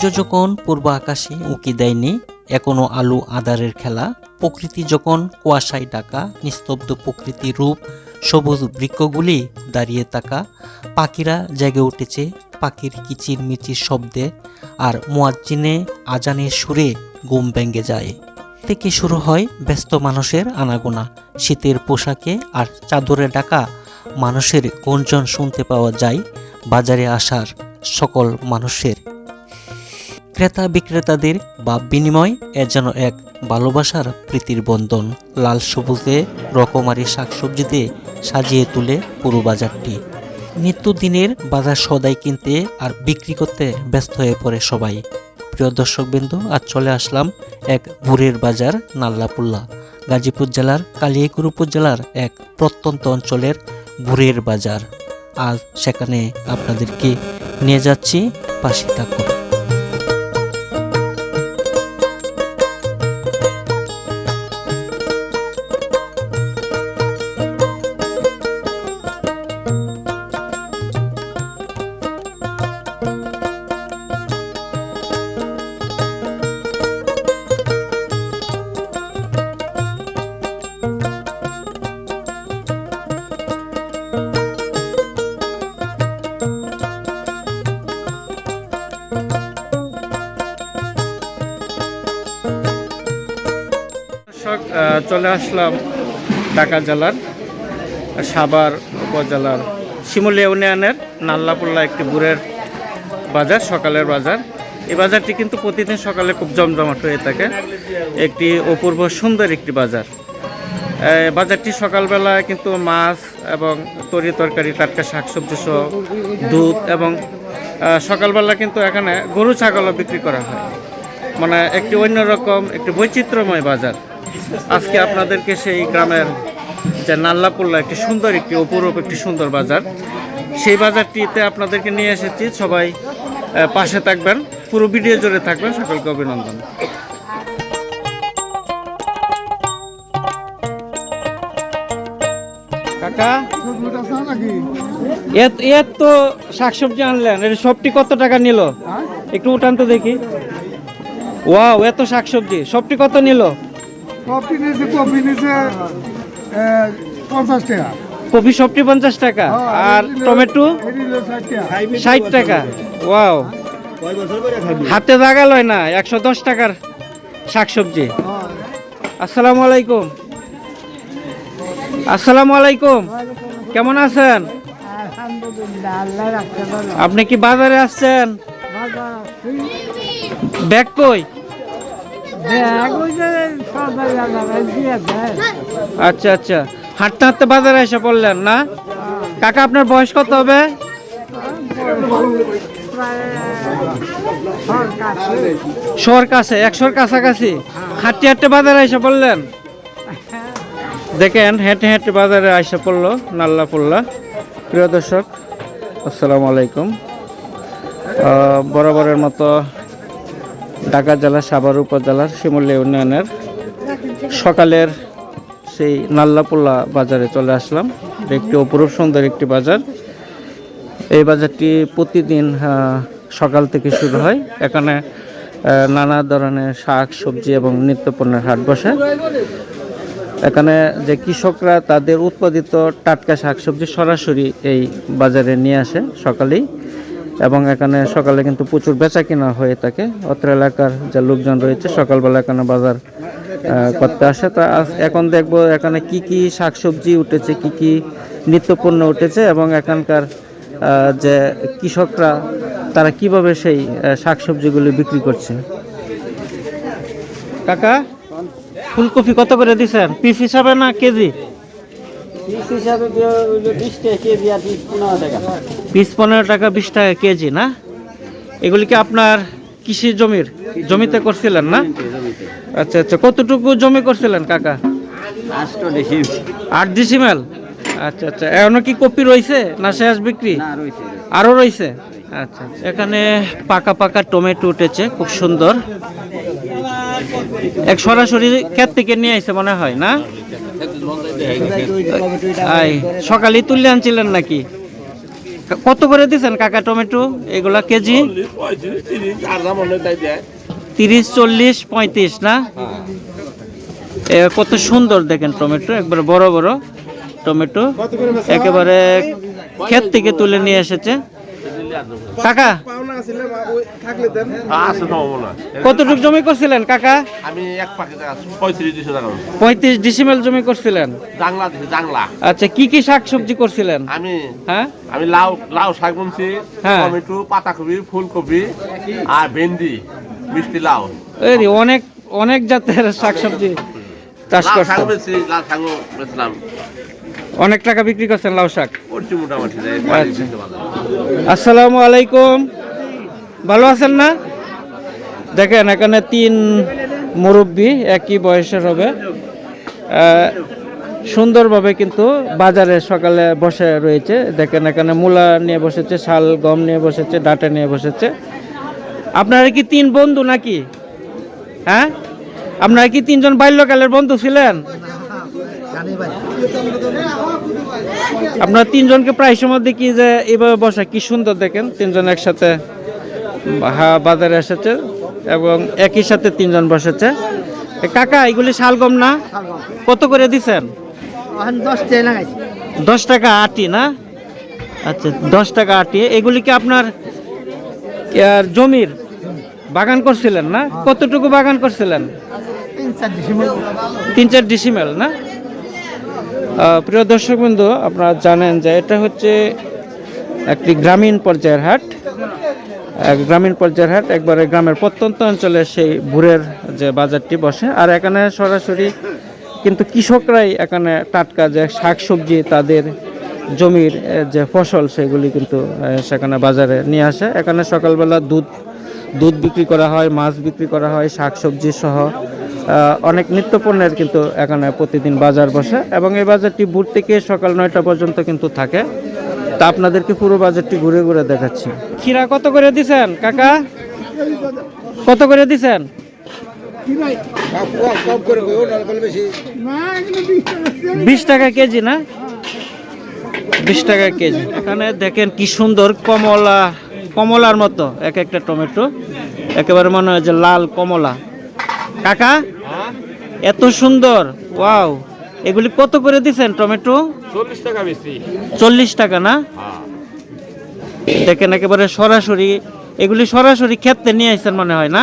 সূর্য যখন পূর্ব আকাশে উঁকি দেয়নি, এখনও আলু আদারের খেলা, প্রকৃতি যখন কুয়াশায় ডাকা নিস্তব্ধ প্রকৃতির রূপ, সবুজ বৃক্ষগুলি দাঁড়িয়ে থাকা, পাখিরা জেগে উঠেছে, পাখির কিচির মিচির শব্দে, আর মোয়াজ্জিনে আজানের সুরে ঘুম ভেঙে যায়। থেকে শুরু হয় ব্যস্ত মানুষের আনাগোনা, শীতের পোশাকে আর চাদরে ডাকা মানুষের গুঞ্জন শুনতে পাওয়া যায়, বাজারে আসার সকল মানুষের। ক্রেতা বিক্রেতাদের ভাব বিনিময় এ যেন এক ভালোবাসার প্রীতির বন্ধন। লাল সবুজে রকমারি শাকসবজিতে সাজিয়ে তুলে পুরো বাজারটি। নিত্যদিনের বাজার সদাই কিনতে আর বিক্রি করতে ব্যস্ত হয়ে পড়ে সবাই। প্রিয় দর্শকবৃন্দ, আজ চলে আসলাম এক ভুরের বাজার নাল্লাপুল্লা, গাজীপুর জেলার কালিয়াকুর উপজেলার এক প্রত্যন্ত অঞ্চলের ভুরের বাজার। আজ সেখানে আপনাদেরকে নিয়ে যাচ্ছি পাশে থাকুন। চলে আসলাম ঢাকা জেলার সাভার উপজেলার শিমুলিয়া ইউনিয়নের নাল্লাপুল্লা একটি বুড়ের বাজার, সকালের বাজার। এই বাজারটি কিন্তু প্রতিদিন সকালে খুব জমজমাট হয়ে থাকে। একটি অপূর্ব সুন্দর একটি বাজার। বাজারটি সকালবেলা কিন্তু মাছ এবং তরি তরকারি, টাটকা শাকসবজি সহ দুধ এবং সকালবেলা কিন্তু এখানে গরু, ছাগলও বিক্রি করা হয়। মানে একটি অন্যরকম, একটি বৈচিত্র্যময় বাজার। আজকে আপনাদেরকে সেই গ্রামের যে নাল্লাপুল্লা একটি সুন্দর একটি অপূরূপ একটি সুন্দর বাজার। সেই বাজারটিতে আপনাদেরকে নিয়ে এসেছি। সবাই পাশে থাকবেন পুরো ভিডিও জুড়ে থাকবেন। সকলকে অভিনন্দন। কাকা এত এত তো শাকসবজি আনলেন। এর সবটি কত টাকা নিল? একটু উঠান তো দেখি। ওয়াও এত শাকসবজি। সবটি কত নিল? কপি নিয়েছে কপি নিয়েছে পঞ্চাশ টাকা। কপি সবটি পঞ্চাশ টাকা। আর টমেটো? ষাট টাকা। ওয়াও। হাতে জাগা লয় না একশো দশ টাকার শাকসবজি। আসসালামু আলাইকুম। আসসালামু আলাইকুম। কেমন আছেন? আপনি কি বাজারে আসছেন? ব্যাগ কই? আচ্ছা আচ্ছা। হাঁটতে হাঁটতে বাজারে এসে পড়লেন, না? কাকা, আপনার বয়স কত হবে? শোর কাছে, একশোর কাছাকাছি। হাঁটতে হাঁটতে বাজারে এসে পড়লেন? দেখেন, হেঁটে হেঁটে বাজারে এসে পড়ল, নাল্লা পড়লা প্রিয় দর্শক, আসসালামু আলাইকুম। বরাবরের মতো ঢাকা জেলা সাভার উপজেলার শিমুলিয়া ইউনিয়নের সকালের সেই নাল্লাপোল্লা বাজারে চলে আসলাম। একটি অপরূপ সুন্দর একটি বাজার। এই বাজারটি প্রতিদিন সকাল থেকে শুরু হয়। এখানে নানা ধরনের শাক, সবজি এবং নিত্যপণ্যের হাট বসে। এখানে যে কৃষকরা তাদের উৎপাদিত টাটকা শাকসবজি সরাসরি এই বাজারে নিয়ে আসে সকালেই। এবং এখানে সকালে কিন্তু প্রচুর বেচা কেনা হয়ে থাকে। অত্র এলাকার যে লোকজন রয়েছে, সকালবেলা এখানে বাজার করতে আসে। তা এখন দেখব এখানে কি কি শাকসবজি উঠেছে, কি কি নিত্যপণ্য উঠেছে এবং এখানকার যে কৃষকরা, তারা কীভাবে সেই শাকসবজিগুলি বিক্রি করছে। কাকা, ফুলকপি কত করে দিচ্ছেন পিস হিসাবে না কেজি? পিস পনেরো টাকা। বিশ টাকা কেজি না? এগুলি কি আপনার কৃষি জমির? জমিতে করছিলেন না? আচ্ছা আচ্ছা কতটুকু জমি করছিলেন কাকা? আট ডিসিমেল আচ্ছা আচ্ছা এখনও কি কপি রয়েছে না শেষ বিক্রি? আরও রয়েছে আচ্ছা আচ্ছা। এখানে পাকা পাকা টমেটো উঠেছে খুব সুন্দর। এক সরাসরি ক্ষেত থেকে নিয়ে আসে মনে হয় না? সকালে তুলে আনছিলেন নাকি? কত করে দিচ্ছেন কাকা টমেটো? এগুলা কেজি? তিরিশ, চল্লিশ, পঁয়ত্রিশ, না? কত সুন্দর দেখেন টমেটো, একবারে বড় বড় টমেটো। একেবারে ক্ষেত থেকে তুলে নিয়ে এসেছে। কাকা? আছে তো কতটুক জমি করছিলেন কাকা? আমি এক পঁয়ত্রিশ ডিসিমেল জমি। করছিলেন? জাংলা জাংলা। আচ্ছা কি কি শাক সবজি করছিলেন? আমি হ্যাঁ? আমি লাউ লাউ শাক বুনছি হ্যাঁ। টমেটো পাতাকপি ফুলকপি আর ভেন্ডি মিষ্টি লাউ। এই অনেক অনেক জাতের শাক সবজি চাষ লাউ শাক করছেন অনেক টাকা বিক্রি করছেন লাউ শাক? আচ্ছা। আসসালামু আলাইকুম। ভালো আছেন না? দেখেন এখানে তিন মুরব্বী একই বয়সের হবে। সুন্দরভাবে কিন্তু বাজারে সকালে বসে রয়েছে। দেখেন এখানে মূলা নিয়ে বসেছে শাল গম নিয়ে বসেছে ডাটা নিয়ে বসেছে। আপনারা কি তিন বন্ধু নাকি? হ্যাঁ? আপনারা কি তিনজন বাল্যকালের বন্ধু ছিলেন? আপনারা তিনজনকে প্রায় সময় দেখি যে এইভাবে বসা কি সুন্দর দেখেন তিনজন একসাথে হা- বাজারে এসেছে এবং একই সাথে তিনজন বসেছে। কাকা এগুলি শালগম না? কত করে দিচ্ছেন দশ টাকা আটি না? আচ্ছা দশ টাকা আটি। এগুলি কি আপনার জমির? বাগান করছিলেন না? কতটুকু বাগান করছিলেন? তিন চার ডিসেম্বর। তিন চার ডিসিমেল না? প্রিয় দর্শক বন্ধু, আপনারা জানেন যে এটা হচ্ছে একটি গ্রামীণ পর্যায়ের হাট। গ্রামীণ পর্যায়ের হাট একবারে গ্রামের প্রত্যন্ত অঞ্চলে সেই ভুরের যে বাজারটি বসে। আর এখানে সরাসরি কিন্তু কৃষকরাই এখানে টাটকা যে শাক সবজি তাদের জমির যে ফসল, সেগুলি কিন্তু সেখানে বাজারে নিয়ে আসে। এখানে সকালবেলা দুধ দুধ বিক্রি করা হয়, মাছ বিক্রি করা হয় শাক সবজি সহ অনেক নিত্য পণ্যের কিন্তু এখানে প্রতিদিন বাজার বসে এবং এই বাজারটি ভোর থেকে সকাল নয়টা পর্যন্ত কিন্তু থাকে। তা আপনাদেরকে পুরো বাজারটি ঘুরে ঘুরে দেখাচ্ছি। খিরা কত করে দিছেন, কাকা? কত করে দিছেন? বিশ টাকা বিশ টাকা কেজি না? বিশ টাকা কেজি। এখানে দেখেন কি সুন্দর কমলা, কমলার মতো এক একটা টমেটো। একেবারে মনে হয় যে লাল কমলা। কাকা? এত সুন্দর। ওয়াও। এগুলি কত করে দিছেন টমেটো? চল্লিশ টাকা বেশি। চল্লিশ টাকা না? দেখেন একেবারে সরাসরি এগুলি সরাসরি ক্ষেত্রে নিয়ে আসছেন মনে হয় না?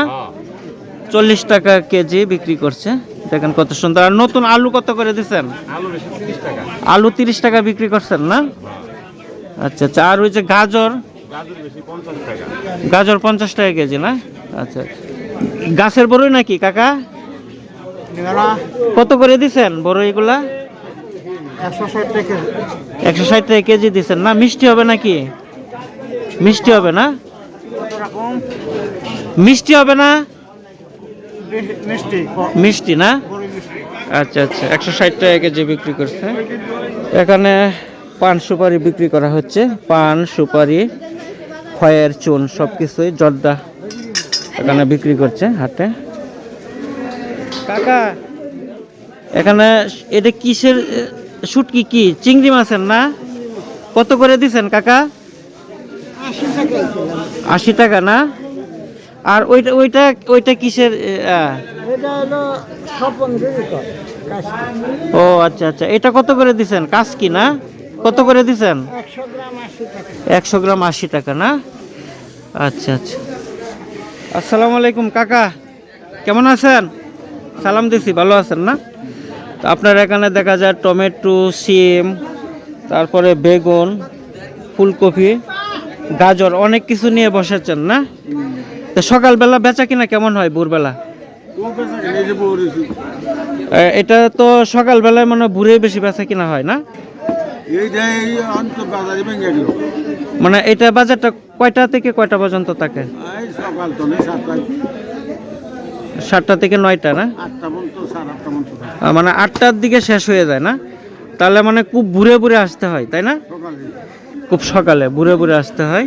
চল্লিশ টাকা কেজি বিক্রি করছে। দেখেন কত সুন্দর। আর নতুন আলু কত করে দিচ্ছেন আলু তিরিশ টাকা। বিক্রি করছেন না? আচ্ছা আচ্ছা। আর ওই যে গাজর? গাজর বেশি পঞ্চাশ টাকা। গাজর পঞ্চাশ টাকা কেজি না? আচ্ছা আচ্ছা। গাছের বড়ই নাকি কাকা? কত করে দিছেন ষাট টাকা একশো ষাট টাকা কেজি দিছেন। না মিষ্টি হবে নাকি? মিষ্টি হবে না? মিষ্টি হবে না? মিষ্টি মিষ্টি না? আচ্ছা আচ্ছা একশো ষাট টাকা কেজি বিক্রি করছে। এখানে পান সুপারি বিক্রি করা হচ্ছে। পান সুপারি খয়ের চুন সব কিছুই জর্দা এখানে বিক্রি করছে হাটে। কাকা। এখানে এটা কিসের শুটকি কি? চিংড়ি মাছের না? কত করে দিছেন কাকা? আশি টাকা না? আর ওইটা ওইটা ওইটা কিসের ও আচ্ছা আচ্ছা। এটা কত করে দিছেন? কাজ কি না? কত করে দিছেন? একশো গ্রাম আশি টাকা না? আচ্ছা আচ্ছা। আসসালামু আলাইকুম কাকা। কেমন আছেন? সালাম দিছি ভালো আছেন না? তো আপনার এখানে দেখা যায় টমেটো সিম তারপরে বেগুন ফুলকপি গাজর অনেক কিছু নিয়ে বসেছেন না? তো সকালবেলা বেচা কিনা কেমন হয় ভোরবেলা? এটা তো সকালবেলায় মানে ভোরে বেশি বেচা কিনা হয় না? মানে এটা বাজারটা কয়টা থেকে কয়টা পর্যন্ত থাকে? এই সকাল তো নেই সাতটা। থেকে নয়টা না? মানে আটটার দিকে শেষ হয়ে যায় না? তাহলে মানে খুব বুড়ে বুড়ে আসতে হয় তাই না? খুব সকালে বুড়ে বুড়ে আসতে হয়।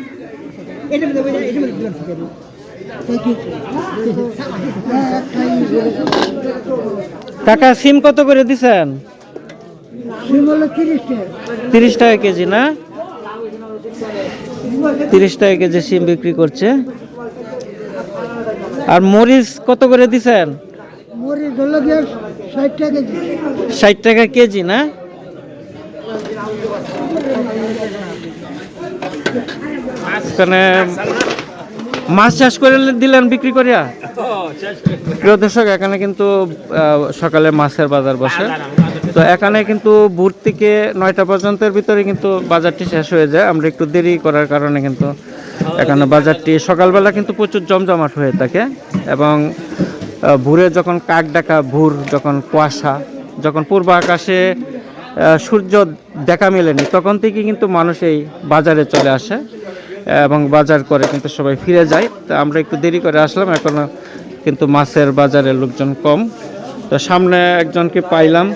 কাকা সিম কত করে দিছেন? সিম হলো তিরিশ টাকা। তিরিশ টাকা কেজি না? তিরিশ টাকা কেজি সিম বিক্রি করছে। আর মরিচ কত করে দিছেন? ষাট টাকা কেজি। ষাট টাকা কেজি না? এখানে মাছ চাষ করে দিলেন বিক্রি করিয়া? প্রিয় দর্শক এখানে কিন্তু আহ, সকালে মাছের বাজার বসে। তো এখানে কিন্তু ভোর থেকে নয়টা পর্যন্তের ভিতরে কিন্তু বাজারটি শেষ হয়ে যায়। আমরা একটু দেরি করার কারণে কিন্তু এখানে বাজারটি সকালবেলা কিন্তু প্রচুর জমজমাট হয়ে থাকে এবং ভোরে যখন কাক ডাকা ভোর, যখন কুয়াশা, যখন পূর্ব আকাশে সূর্য দেখা মেলেনি, তখন থেকে কিন্তু মানুষ এই বাজারে চলে আসে এবং বাজার করে কিন্তু সবাই ফিরে যায়। তো আমরা একটু দেরি করে আসলাম, এখনও কিন্তু মাছের বাজারে লোকজন কম। তো সামনে একজনকে পাইলাম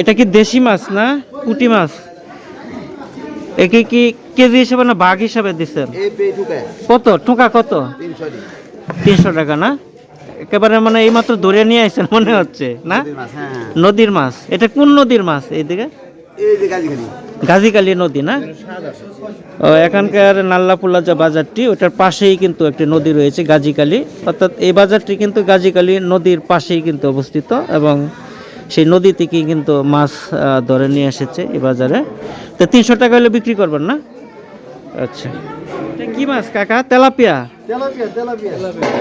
এটা কি দেশি মাছ না পুঁটি মাছ? একে কি কেজি হিসাবে না ভাগ হিসাবে দিচ্ছেন? কত? ঠোকা কত? তিনশো টাকা না? একেবারে মানে এইমাত্র ধরে নিয়ে আসছেন মনে হচ্ছে না? নদীর মাছ এটা কোন নদীর মাছ এইদিকে? গাজীকালী নদী না? ও এখানকার নাল্লাপুল্লা যে বাজারটি ওটার পাশেই কিন্তু একটি নদী রয়েছে গাজীকালী অর্থাৎ এই বাজারটি কিন্তু গাজীকালী নদীর পাশেই কিন্তু অবস্থিত এবং সেই নদী থেকেই কিন্তু মাছ ধরে নিয়ে এসেছে এই বাজারে। তো তিনশো টাকা হলে বিক্রি করবেন না? আচ্ছা। কি মাছ কাকা? তেলাপিয়া।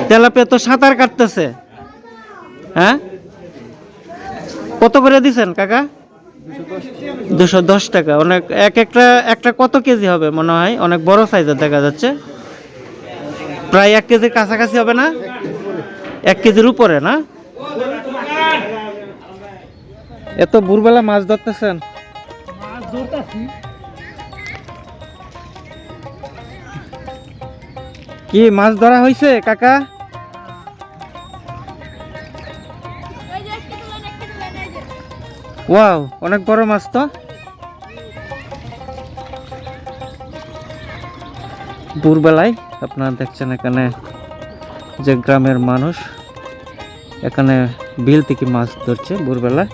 তেলাপিয়া তো সাঁতার কাটতেছে। হ্যাঁ? কত করে দিছেন কাকা? দুশো দশ টাকা। অনেক এক একটা একটা কত কেজি হবে মনে হয়? অনেক বড় সাইজের দেখা যাচ্ছে। প্রায় এক কেজির কাছাকাছি হবে না? এক কেজির উপরে না? এত ভোরবেলা মাছ ধরতেছেন? কি মাছ ধরা হয়েছে কাকা? ওয়াও অনেক বড় মাছ তো। ভোরবেলায় আপনারা দেখছেন এখানে যে গ্রামের মানুষ এখানে বিল থেকে মাছ ধরছে ভোরবেলায়।